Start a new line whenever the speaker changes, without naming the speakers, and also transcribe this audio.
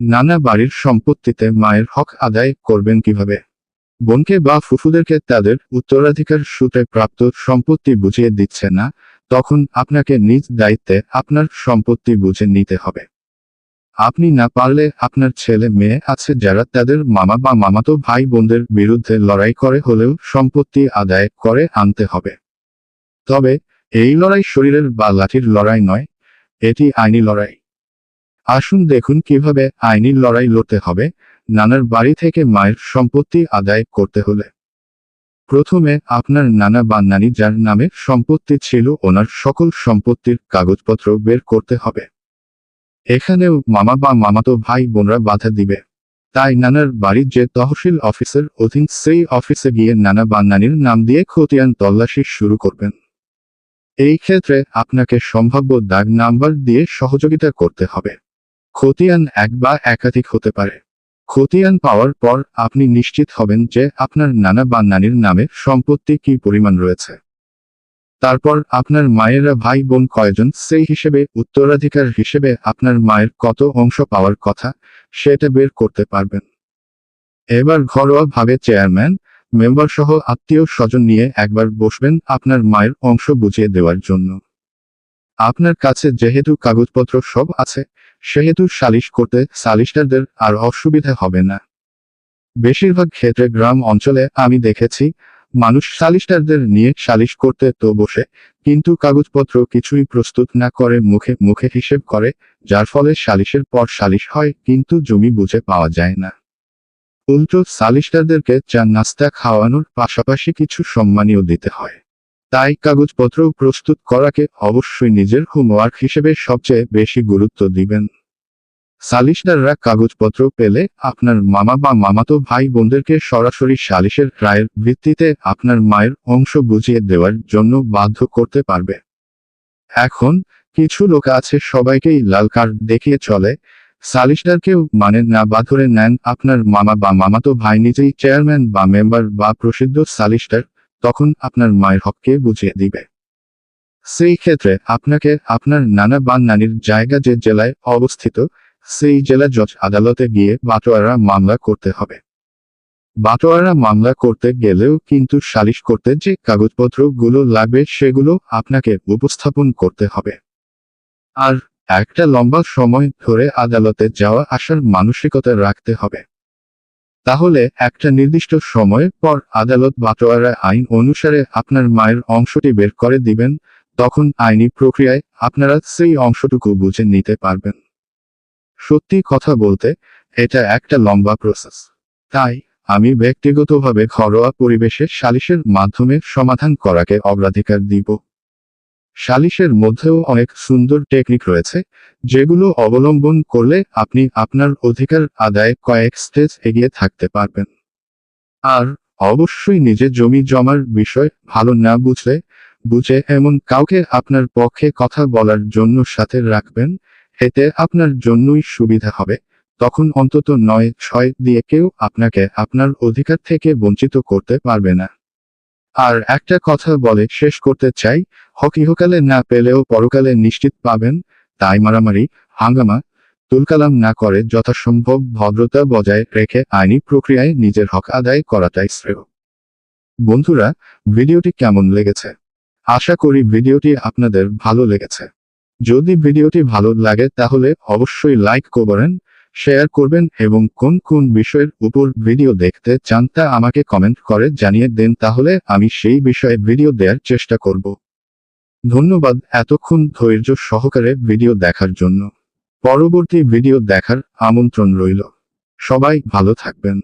নানা বাড়ির সম্পত্তিতে মায়ের হক আদায় করবেন কীভাবে? বোনকে বা ফুফুদেরকে তাদের উত্তরাধিকার সূত্রে প্রাপ্ত সম্পত্তি বুঝিয়ে দিচ্ছে না, তখন আপনাকে নিজ দায়িত্বে আপনার সম্পত্তি বুঝে নিতে হবে। আপনি না পারলে আপনার ছেলে মেয়ে আছে যারা তাদের মামা বা মামাতো ভাই বোনদের বিরুদ্ধে লড়াই করে হলেও সম্পত্তি আদায় করে আনতে হবে। তবে এই লড়াই শরীরের বা লাঠির লড়াই নয়, এটি আইনি লড়াই। আসুন দেখুন কীভাবে আইনি লড়াই লড়তে হবে, নানার বাড়ি থেকে মায়ের সম্পত্তি আদায় করতে হলে। প্রথমে আপনার নানা বা নানি যার নামে সম্পত্তি ছিল ওনার সকল সম্পত্তির কাগজপত্র বের করতে হবে। এখানেও মামা বা মামাতো ভাই বোনরা বাধা দিবে। তাই নানার বাড়ির যে তহসিল অফিসের অধীন সেই অফিসে গিয়ে নানা বা নানির নাম দিয়ে খতিয়ান তল্লাশি শুরু করবেন। এই ক্ষেত্রে আপনাকে সম্ভাব্য দাগ নাম্বার দিয়ে সহযোগিতা করতে হবে। খতিয়ান এক বা একাধিক হতে পারে। খতিয়ান পাওয়ার পর আপনি নিশ্চিত হবেন যে আপনার নানা বা নানির নামে সম্পত্তি কি পরিমাণ রয়েছে। তারপর আপনার মায়েরা ভাই বোন কয়জন সেই হিসেবে উত্তরাধিকার হিসেবে আপনার মায়ের কত অংশ পাওয়ার কথা সেটা বের করতে পারবেন। এবার ঘরোয়া ভাবে চেয়ারম্যান মেম্বার সহ আত্মীয় স্বজন নিয়ে একবার বসবেন আপনার মায়ের অংশ বুঝিয়ে দেওয়ার জন্য। আপনার কাছে যেহেতু কাগজপত্র সব আছে সেহেতু সালিশ করতে সালিশটারদের আর অসুবিধা হবে না। বেশিরভাগ ক্ষেত্রে গ্রাম অঞ্চলে আমি দেখেছি, মানুষ সালিশটারদের নিয়ে সালিশ করতে তো বসে, কিন্তু কাগজপত্র কিছুই প্রস্তুত না করে মুখে মুখে হিসেব করে, যার ফলে সালিশের পর সালিশ হয়, কিন্তু জমি বুঝে পাওয়া যায় না। উল্টো সালিশটারদেরকে চা নাস্তা খাওয়ানোর পাশাপাশি কিছু সম্মানীয় দিতে হয়। তাই কাগজপত্র প্রস্তুত করাকে অবশ্যই নিজের হোমওয়ার্ক হিসেবে সবচেয়ে বেশি গুরুত্ব দিবেন। সালিশদাররা কাগজপত্র পেলে আপনার মামা বা মামাতো ভাই বোনদেরকে সরাসরি সালিশের রায়ের ভিত্তিতে আপনার মায়ের অংশ বুঝিয়ে দেওয়ার জন্য বাধ্য করতে পারবে। এখন কিছু লোক আছে সবাইকেই লাল কার্ড দেখিয়ে চলে। সালিশদারকেও মানে না বা ধরে নেন আপনার মামা বা মামাতো ভাই নিজেই চেয়ারম্যান বা মেম্বার বা প্রসিদ্ধ সালিশদার তখন আপনার মায়ের হককে বুঝিয়ে দিবে। সেই ক্ষেত্রে আপনাকে আপনার নানা বা নানির জায়গা যে জেলায় অবস্থিত, সেই জেলা জজ আদালতে গিয়ে বাটোয়ারা মামলা করতে হবে। বাটোয়ারা মামলা করতে গেলেও কিন্তু সালিশ করতে যে কাগজপত্রগুলো লাগবে সেগুলো আপনাকে উপস্থাপন করতে হবে। আর একটা লম্বা সময় ধরে আদালতে যাওয়া আসার মানসিকতা রাখতে হবে। তাহলে একটা নির্দিষ্ট সময় পর আদালত বাটোয়ারা আইন অনুসারে আপনার মায়ের অংশটি বের করে দিবেন, তখন আইনি প্রক্রিয়ায় আপনারা সেই অংশটুকু বুঝে নিতে পারবেন। সত্যি কথা বলতে, এটা একটা লম্বা প্রসেস তাই, আমি ব্যক্তিগতভাবে ঘরোয়া পরিবেশে সালিশের মাধ্যমে সমাধান করাকে অগ্রাধিকার দিব। সালিশের মধ্যেও অনেক সুন্দর টেকনিক রয়েছে, যেগুলো অবলম্বন করলে আপনি আপনার অধিকার আদায়ে কয়েক স্টেজ এগিয়ে থাকতে পারবেন। আর অবশ্যই নিজে জমি জমার বিষয় ভালো না বুঝলে, বুঝে এমন কাউকে আপনার পক্ষে কথা বলার জন্য সাথে রাখবেন, এতে আপনার জন্যই সুবিধা হবে। তখন অন্তত নয়, ছয় দিয়ে কেউ আপনাকে আপনার অধিকার থেকে বঞ্চিত করতে পারবে না। আর একটা কথা বলে শেষ করতে চাই হক ইহকালে না পেলেও পরকালে নিশ্চিত পাবেন তাই মারামারি, হাঙ্গামা, তুলকালাম না করে যথাসম্ভব ভদ্রতা বজায় রেখে আইনি প্রক্রিয়ায় নিজের হক আদায় করাটাই শ্রেয়। বন্ধুরা, ভিডিওটি কেমন লেগেছে? আশা করি ভিডিওটি আপনাদের ভালো লেগেছে। যদি ভিডিওটি ভালো লাগে তাহলে অবশ্যই লাইক করবেন শেয়ার করবেন এবং কোন কোন বিষয়ের উপর ভিডিও দেখতে চান তা আমাকে কমেন্ট করে জানিয়ে দেন তাহলে আমি সেই বিষয়ে ভিডিও দেওয়ার চেষ্টা করব। ধন্যবাদ এতক্ষণ ধৈর্য সহকারে ভিডিও দেখার জন্য। পরবর্তী ভিডিও দেখার আমন্ত্রণ রইল। সবাই ভালো থাকবেন।